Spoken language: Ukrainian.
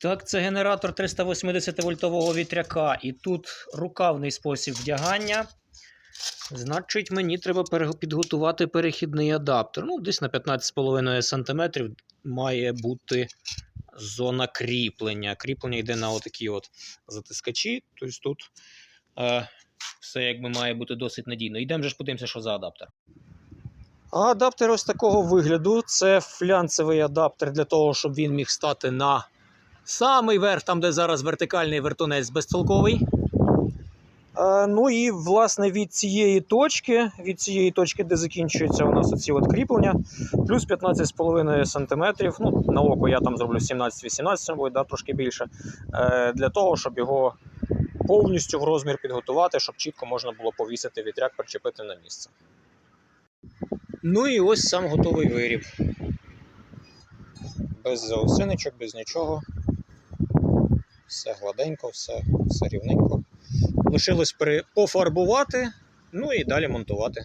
Так, це генератор 380 вольтового вітряка. І тут рукавний спосіб вдягання. Значить, мені треба підготувати перехідний адаптер. Ну, десь на 15,5 см має бути зона кріплення. Кріплення йде на отакі от затискачі. Тобто тут е, все якби має бути досить надійно. Йдемо же ж подивимося, що за адаптер. А адаптер ось такого вигляду. Це флянцевий адаптер для того, щоб він міг стати на самий верх, там, де зараз вертикальний вертунець безцілковий. Е, ну і власне від цієї точки, від цієї точки, де закінчуються у нас оці от кріплення, плюс 15,5 см. Ну, на око я там зроблю 17-18 буде, да, трошки більше. Е, для того, щоб його повністю в розмір підготувати, щоб чітко можна було повісити вітряк, причепити на місце. Ну і ось сам готовий виріб. Без заосиночок, без нічого. Все гладенько, все, все рівненько. Лишилось пофарбувати, ну і далі монтувати.